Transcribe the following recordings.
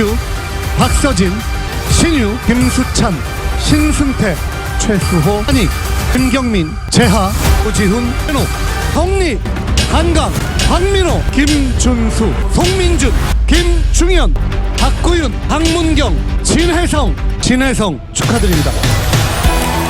이주, 박서진, 신유, 김수찬, 신승태, 최수호, 한익, 김경민, 재하, 오지훈, 현우, 성리, 한강, 박민호, 김준수, 송민준, 김중현, 박구윤, 박문경, 진혜성, 진혜성 축하드립니다.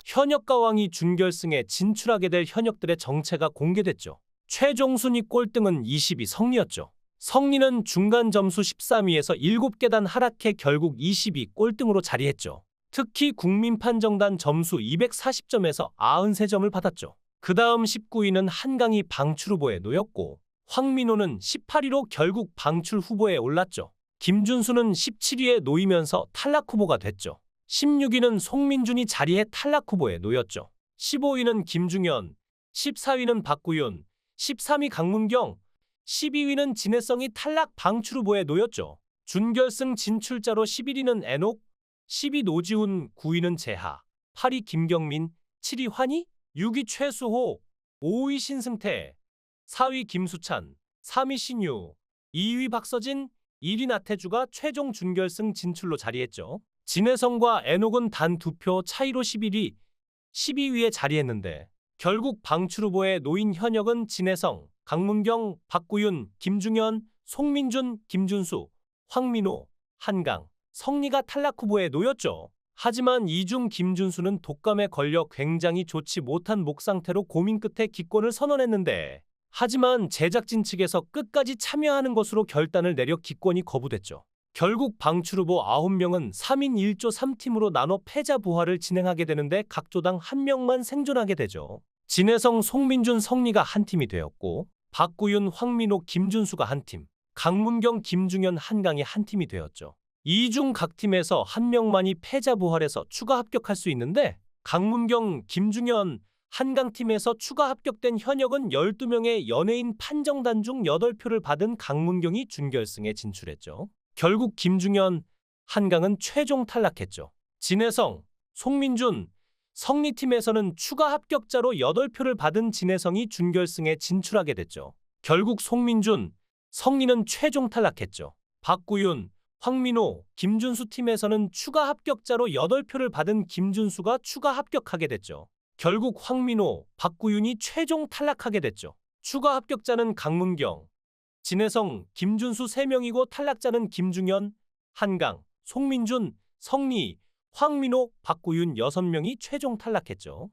현역 가왕이 준결승에 진출하게 될 현역들의 정체가 공개됐죠. 최종 순위 꼴등은 22 성리였죠. 성리는 중간 점수 13위에서 7계단 하락해 결국 22 꼴등으로 자리했죠. 특히 국민판정단 점수 240점에서 93점을 받았죠. 그 다음 19위는 한강이 방출 후보에 놓였고 황민호는 18위로 결국 방출 후보에 올랐죠. 김준수는 17위에 놓이면서 탈락 후보가 됐죠. 16위는 송민준이 자리해 탈락 후보에 놓였죠. 15위는 김중현, 14위는 박구윤, 13위 강문경, 12위는 진해성이 탈락 방출 후보에 놓였죠. 준결승 진출자로 11위는 애녹, 10위 노지훈, 9위는 재하, 8위 김경민, 7위 환희, 6위 최수호, 5위 신승태, 4위 김수찬, 3위 신유, 2위 박서진, 1위 나태주가 최종 준결승 진출로 자리했죠. 진해성과 애녹은 단 두 표 차이로 11위, 12위에 자리했는데 결국 방출 후보에 놓인 현역은 진해성, 강문경, 박구윤, 김중현, 송민준, 김준수, 황민호, 한강, 성리가 탈락 후보에 놓였죠. 하지만 이중 김준수는 독감에 걸려 굉장히 좋지 못한 목 상태로 고민 끝에 기권을 선언했는데 하지만 제작진 측에서 끝까지 참여하는 것으로 결단을 내려 기권이 거부됐죠. 결국 방출 후보 9명은 3인 1조 3팀으로 나눠 패자 부활을 진행하게 되는데 각 조당 한 명만 생존하게 되죠. 진해성, 송민준, 성리가 한 팀이 되었고 박구윤, 황민호, 김준수가 한 팀, 강문경, 김중현, 한강이 한 팀이 되었죠. 이 중 각 팀에서 한 명만이 패자 부활해서 추가 합격할 수 있는데 강문경, 김중현, 한강 팀에서 추가 합격된 현역은 12명의 연예인 판정단 중 8표를 받은 강문경이 준결승에 진출했죠. 결국 김중현, 한강은 최종 탈락했죠. 진해성, 송민준, 성리팀에서는 추가 합격자로 8표를 받은 진해성이 준결승에 진출하게 됐죠. 결국 송민준, 성리는 최종 탈락했죠. 박구윤, 황민호, 김준수 팀에서는 추가 합격자로 8표를 받은 김준수가 추가 합격하게 됐죠. 결국 황민호, 박구윤이 최종 탈락하게 됐죠. 추가 합격자는 강문경, 진해성, 김준수 3명이고 탈락자는 김중현, 한강, 송민준, 성리, 황민호, 박구윤 6명이 최종 탈락했죠.